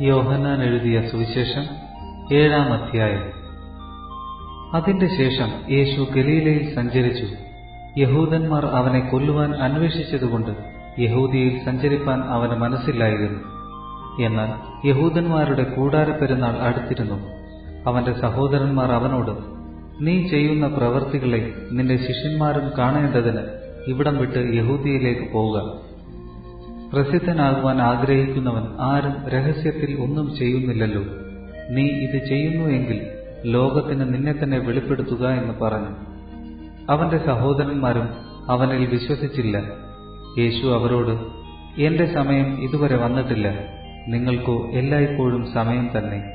യോഹന്നാൻ എഴുതിയ സുവിശേഷം ഏഴാം അധ്യായം. അതിന്റെ ശേഷം യേശു ഗലീലയിൽ സഞ്ചരിച്ചു. യഹൂദന്മാർ അവനെ കൊല്ലുവാൻ അന്വേഷിച്ചതുകൊണ്ട് യഹൂദിയിൽ സഞ്ചരിപ്പാൻ അവന് മനസ്സില്ലായിരുന്നു. എന്നാൽ യഹൂദന്മാരുടെ കൂടാരപ്പെരുന്നാൾ അടുത്തിരുന്നു. അവന്റെ സഹോദരന്മാർ അവനോട് നീ ചെയ്യുന്ന പ്രവൃത്തികളെ നിന്റെ ശിഷ്യന്മാരും കാണേണ്ടതിന് ഇവിടം വിട്ട് യഹൂദിയിലേക്ക് പോവുക. പ്രസിദ്ധനാകുവാൻ ആഗ്രഹിക്കുന്നവൻ ആരും രഹസ്യത്തിൽ ഒന്നും ചെയ്യുന്നില്ലല്ലോ. നീ ഇത് ചെയ്യുന്നു എങ്കിൽ ലോകത്തിന് നിന്നെ തന്നെ വെളിപ്പെടുത്തുക എന്ന് പറഞ്ഞു. അവന്റെ സഹോദരന്മാരും അവനിൽ വിശ്വസിച്ചില്ല. യേശു അവരോട് എന്റെ സമയം ഇതുവരെ വന്നിട്ടില്ല. നിങ്ങൾക്കോ എല്ലായ്പ്പോഴും സമയം തന്നെ.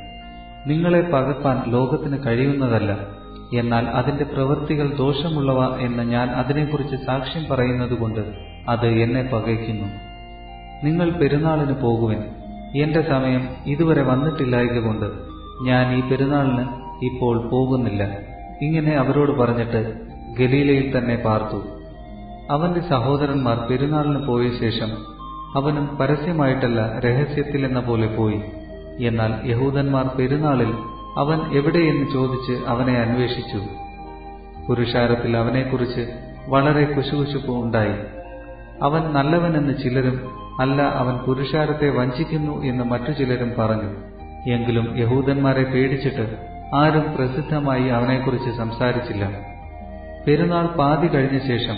നിങ്ങളെ പകപ്പാൻ ലോകത്തിന് കഴിയുന്നതല്ല. എന്നാൽ അതിന്റെ പ്രവൃത്തികൾ ദോഷമുള്ളവ എന്ന് ഞാൻ അതിനെക്കുറിച്ച് സാക്ഷ്യം പറയുന്നതുകൊണ്ട് അത് എന്നെ പകയ്ക്കുന്നു. നിങ്ങൾ പെരുന്നാളിന് പോകുവിൻ. എന്റെ സമയം ഇതുവരെ വന്നിട്ടില്ലായതുകൊണ്ട് ഞാൻ ഈ പെരുന്നാളിന് ഇപ്പോൾ പോകുന്നില്ല. ഇങ്ങനെ അവരോട് പറഞ്ഞിട്ട് ഗലീലയിൽ തന്നെ പാർത്തു. അവന്റെ സഹോദരന്മാർ പെരുന്നാളിന് പോയ ശേഷം അവനും പരസ്യമായിട്ടല്ല രഹസ്യത്തിലെന്ന പോലെ പോയി. എന്നാൽ യഹൂദന്മാർ പെരുന്നാളിൽ അവൻ എവിടെയെന്ന് ചോദിച്ച് അവനെ അന്വേഷിച്ചു. പുരുഷാരത്തിൽ അവനെക്കുറിച്ച് വളരെ കുശുകുശുപ്പ് ഉണ്ടായി അവൻ നല്ലവനെന്ന് ചിലരും അല്ല അവൻ പുരുഷാരത്തെ വഞ്ചിക്കുന്നു എന്ന് മറ്റു ചിലരും പറഞ്ഞു. എങ്കിലും യഹൂദന്മാരെ പേടിച്ചിട്ട് ആരും പ്രസിദ്ധമായി അവനെക്കുറിച്ച് സംസാരിച്ചില്ല. പെരുന്നാൾ പാതി കഴിഞ്ഞ ശേഷം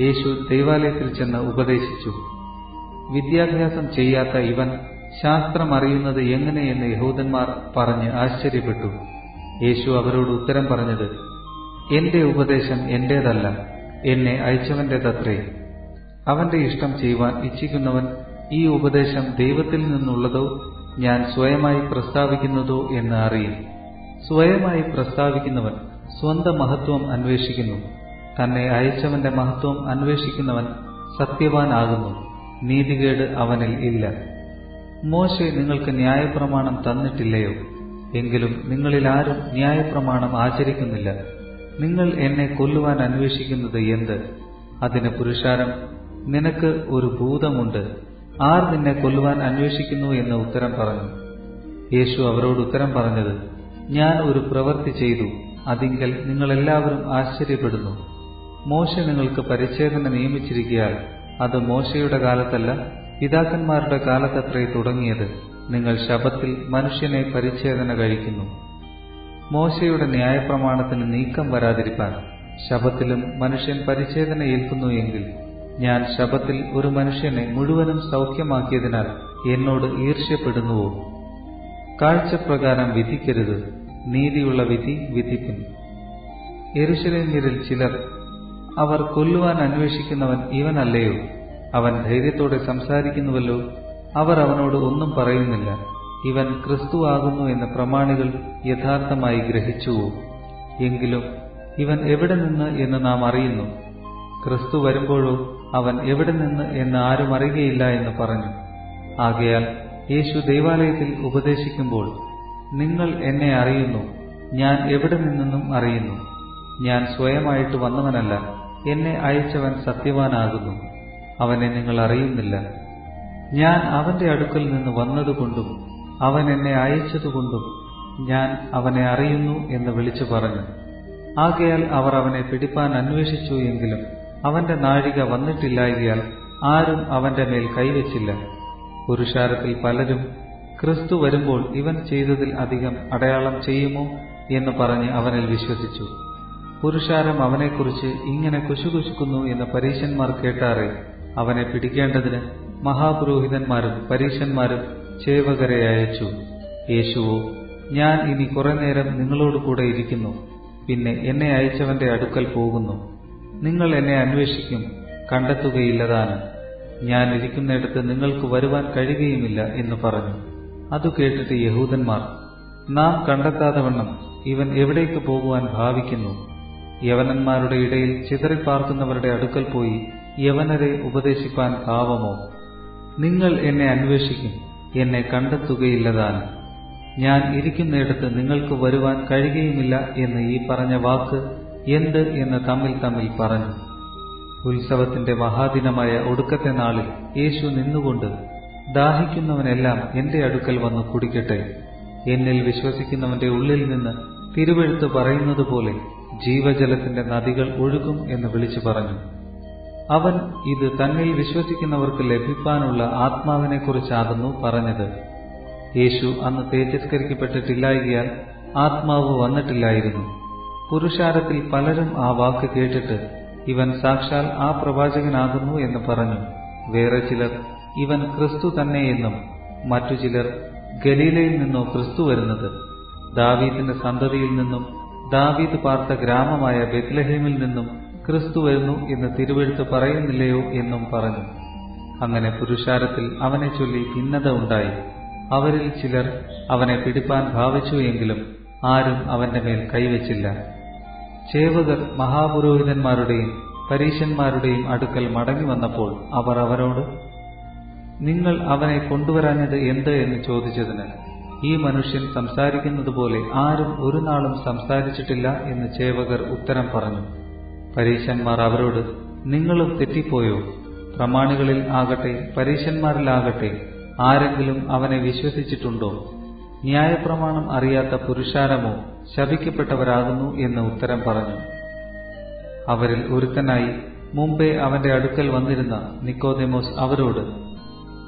യേശു ദൈവാലയത്തിൽ ചെന്ന് ഉപദേശിച്ചു. വിദ്യാഭ്യാസം ചെയ്യാത്ത ഇവൻ ശാസ്ത്രം അറിയുന്നത് എങ്ങനെയെന്ന് യഹൂദന്മാർ പറഞ്ഞ് ആശ്ചര്യപ്പെട്ടു. യേശു അവരോട് ഉത്തരം പറഞ്ഞത് എന്റെ ഉപദേശം എന്റേതല്ല എന്നെ അയച്ചവന്റേതത്രേ. അവന്റെ ഇഷ്ടം ചെയ്യുവാൻ ഇച്ഛിക്കുന്നവൻ ഈ ഉപദേശം ദൈവത്തിൽ നിന്നുള്ളതോ ഞാൻ സ്വയമായി പ്രസ്താവിക്കുന്നതോ എന്ന് അറിയും. സ്വയമായി പ്രസ്താവിക്കുന്നവൻ സ്വന്തം മഹത്വം അന്വേഷിക്കുന്നു. തന്നെ അയച്ചവന്റെ മഹത്വം അന്വേഷിക്കുന്നവൻ സത്യവാനാകുന്നു. നീതികേട് അവനിൽ ഇല്ല. മോശെ നിങ്ങൾക്ക് ന്യായപ്രമാണം തന്നിട്ടില്ലയോ? എങ്കിലും നിങ്ങളിൽ ആരും ന്യായപ്രമാണം ആചരിക്കുന്നില്ല. നിങ്ങൾ എന്നെ കൊല്ലുവാൻ അന്വേഷിക്കുന്നത് എന്ത്? അതിന് പുരുഷാരം നിനക്ക് ഒരു ഭൂതമുണ്ട്. ആർ നിന്നെ കൊല്ലുവാൻ അന്വേഷിക്കുന്നു എന്ന് ഉത്തരം പറഞ്ഞു. യേശു അവരോട് ഉത്തരം പറഞ്ഞത് ഞാൻ ഒരു പ്രവൃത്തി ചെയ്തു. അതിങ്കൽ നിങ്ങളെല്ലാവരും ആശ്ചര്യപ്പെടുന്നു. മോശ നിങ്ങൾക്ക് പരിച്ഛേദന നിയമിച്ചിരിക്കയാൽ അത് മോശയുടെ കാലത്തല്ല പിതാക്കന്മാരുടെ കാലത്തത്രേ തുടങ്ങിയത്. നിങ്ങൾ ശബത്തിൽ മനുഷ്യനെ പരിച്ഛേദന കഴിക്കുന്നു. മോശയുടെ ന്യായപ്രമാണത്തിന് നീക്കം വരാതിരിക്കാൻ ശബത്തിലും മനുഷ്യൻ പരിച്ഛേദന ഏൽക്കുന്നു എങ്കിൽ ഞാൻ ശബത്തിൽ ഒരു മനുഷ്യനെ മുഴുവനും സൗഖ്യമാക്കിയതിനാൽ എന്നോട് ഈർഷ്യപ്പെടുന്നുവോ? കാഴ്ചപ്രകാരം വിധിക്കരുത് നീതിയുള്ള വിധി വിധിക്കും. എരുശലേമ്യരിൽ ചിലർ അവർ കൊല്ലുവാൻ അന്വേഷിക്കുന്നവൻ ഇവനല്ലയോ? അവൻ ധൈര്യത്തോടെ സംസാരിക്കുന്നുവല്ലോ അവർ അവനോട് ഒന്നും പറയുന്നില്ല. ഇവൻ ക്രിസ്തു ആകുന്നു എന്ന് പ്രമാണികൾ യഥാർത്ഥമായി ഗ്രഹിച്ചുവോ? എങ്കിലും ഇവൻ എവിടെ നിന്ന് എന്ന് നാം അറിയുന്നു. ക്രിസ്തു വരുമ്പോഴോ അവൻ എവിടെ നിന്ന് എന്ന് ആരും അറിയുകയില്ല എന്ന് പറഞ്ഞു. ആകയാൽ യേശു ദൈവാലയത്തിൽ ഉപദേശിക്കുമ്പോൾ നിങ്ങൾ എന്നെ അറിയുന്നു. ഞാൻ എവിടെ നിന്നെന്നും അറിയുന്നു. ഞാൻ സ്വയമായിട്ട് വന്നവനല്ല. എന്നെ അയച്ചവൻ സത്യവാനാകുന്നു. അവനെ നിങ്ങൾ അറിയുന്നില്ല. ഞാൻ അവന്റെ അടുക്കൽ നിന്ന് വന്നതുകൊണ്ടും അവൻ എന്നെ അയച്ചതുകൊണ്ടും ഞാൻ അവനെ അറിയുന്നു എന്ന് വിളിച്ചു പറഞ്ഞു. ആകയാൽ അവർ അവനെ പിടിപ്പാൻ അന്വേഷിച്ചു എങ്കിലും അവന്റെ നാഴിക വന്നിട്ടില്ലായകയാൽ ആരും അവന്റെ മേൽ കൈവച്ചില്ല. പുരുഷാരത്തിൽ പലരും ക്രിസ്തു വരുമ്പോൾ ഇവൻ ചെയ്തതിൽ അധികം അടയാളം ചെയ്യുമോ? എന്ന് പറഞ്ഞ് അവനിൽ വിശ്വസിച്ചു. പുരുഷാരം അവനെക്കുറിച്ച് ഇങ്ങനെ കുശുകുശുക്കുന്നു എന്ന് പരീശന്മാർ കേട്ടാറെ അവനെ പിടിക്കേണ്ടതിന് മഹാപുരോഹിതന്മാരും പരീശന്മാരും ചേവകരെ അയച്ചു. യേശുവോ ഞാൻ ഇനി കുറെ നേരം നിങ്ങളോട് കൂടെ ഇരിക്കുന്നു പിന്നെ എന്നെ അയച്ചവന്റെ അടുക്കൽ പോകുന്നു. നിങ്ങൾ എന്നെ അന്വേഷിക്കും. കണ്ടെത്തുകയില്ലതാനും. ഞാൻ ഇരിക്കുന്നിടത്ത് നിങ്ങൾക്ക് വരുവാൻ കഴിയുകയുമില്ല എന്ന് പറഞ്ഞു. അതു കേട്ടിട്ട് യഹൂദന്മാർ നാം കണ്ടെത്താതെ വണ്ണം ഇവൻ എവിടേക്ക് പോകുവാൻ ഭാവിക്കുന്നു? യവനന്മാരുടെ ഇടയിൽ ചിതറിപ്പാർക്കുന്നവരുടെ അടുക്കൽ പോയി യവനരെ ഉപദേശിപ്പാൻ ഭാവമോ നിങ്ങൾ എന്നെ അന്വേഷിക്കും എന്നെ കണ്ടെത്തുകയില്ലതാനും. ഞാൻ ഇരിക്കുന്നിടത്ത് നിങ്ങൾക്ക് വരുവാൻ കഴിയുകയുമില്ല എന്ന് ഈ പറഞ്ഞ വാക്ക് എന്ത് എന്ന് തമ്മിൽ തമ്മിൽ പറഞ്ഞു. ഉത്സവത്തിന്റെ മഹാദിനമായ ഒടുക്കത്തെ നാളിൽ യേശു നിന്നുകൊണ്ട് ദാഹിക്കുന്നവനെല്ലാം എന്റെ അടുക്കൽ വന്ന് കുടിക്കട്ടെ. എന്നിൽ വിശ്വസിക്കുന്നവന്റെ ഉള്ളിൽ നിന്ന് തിരുവെഴുത്ത് പറയുന്നത് പോലെ ജീവജലത്തിന്റെ നദികൾ ഒഴുകും എന്ന് വിളിച്ചു പറഞ്ഞു. അവൻ ഇത് തന്നിൽ വിശ്വസിക്കുന്നവർക്ക് ലഭിക്കാനുള്ള ആത്മാവിനെക്കുറിച്ചാകുന്നു പറഞ്ഞത്. യേശു അന്ന് തേജസ്കരിക്കപ്പെട്ടിട്ടില്ലായകയാൽ ആത്മാവ് വന്നിട്ടില്ലായിരുന്നു. പുരുഷാരത്തിൽ പലരും ആ വാക്ക് കേട്ടിട്ട് ഇവൻ സാക്ഷാൽ ആ പ്രവാചകനാകുന്നു എന്ന് പറഞ്ഞു. വേറെ ചിലർ ഇവൻ ക്രിസ്തു തന്നെയെന്നും മറ്റു ചിലർ ഗലീലയിൽ നിന്നോ ക്രിസ്തു വരുന്നത്. ദാവീദിന്റെ സന്തതിയിൽ നിന്നും ദാവീദ് പാർത്ത ഗ്രാമമായ ബെത്ലഹേമിൽ നിന്നും ക്രിസ്തു വരുന്നു എന്ന് തിരുവെഴുത്ത് പറയുന്നില്ലയോ എന്നും പറഞ്ഞു. അങ്ങനെ പുരുഷാരത്തിൽ അവനെ ചൊല്ലി ഭിന്നത ഉണ്ടായി. അവരിൽ ചിലർ അവനെ പിടിപ്പാൻ ഭാവിച്ചു എങ്കിലും ആരും അവന്റെ മേൽ കൈവച്ചില്ല. ചേവകർ മഹാപുരോഹിതന്മാരുടെയും പരീശന്മാരുടെയും അടുക്കൽ മടങ്ങി വന്നപ്പോൾ അവർ അവരോട് നിങ്ങൾ അവനെ കൊണ്ടുവരാഞ്ഞത് എന്ത് എന്ന് ചോദിച്ചതിന് ഈ മനുഷ്യൻ സംസാരിക്കുന്നത് പോലെ ആരും ഒരു നാളും സംസാരിച്ചിട്ടില്ല എന്ന് ചേവകർ ഉത്തരം പറഞ്ഞു. പരീശന്മാർ അവരോട് നിങ്ങളും തെറ്റിപ്പോയോ? പ്രമാണികളിൽ ആകട്ടെ പരീശന്മാരിലാകട്ടെ ആരെങ്കിലും അവനെ വിശ്വസിച്ചിട്ടുണ്ടോ? ന്യായപ്രമാണം അറിയാത്ത പുരുഷാരമോ ശപിക്കപ്പെട്ടവരാകുന്നു എന്ന് ഉത്തരം പറഞ്ഞു. അവരിൽ ഒരുത്തനായി മുമ്പേ അവന്റെ അടുക്കൽ വന്നിരുന്ന നിക്കോദെമോസ് അവരോട്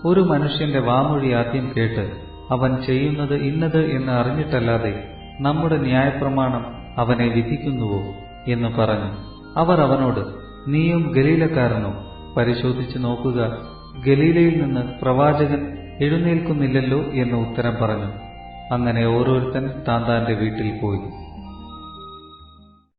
ഒരു മനുഷ്യന്റെ വാമൊഴി ആദ്യം കേട്ട് അവൻ ചെയ്യുന്നത് ഇന്നത് എന്ന് അറിഞ്ഞിട്ടല്ലാതെ നമ്മുടെ ന്യായപ്രമാണം അവനെ വിധിക്കുന്നുവോ? എന്ന് പറഞ്ഞു. അവർ അവനോട് നീയും ഗലീലക്കാരനോ? പരിശോധിച്ചു നോക്കുക. ഗലീലയിൽ നിന്ന് പ്രവാചകൻ എഴുന്നേൽക്കുന്നില്ലല്ലോ എന്ന് ഉത്തരം പറഞ്ഞു. അങ്ങനെ ഓരോരുത്തൻ താന്താന്റെ താന്റെ വീട്ടിൽ പോയി.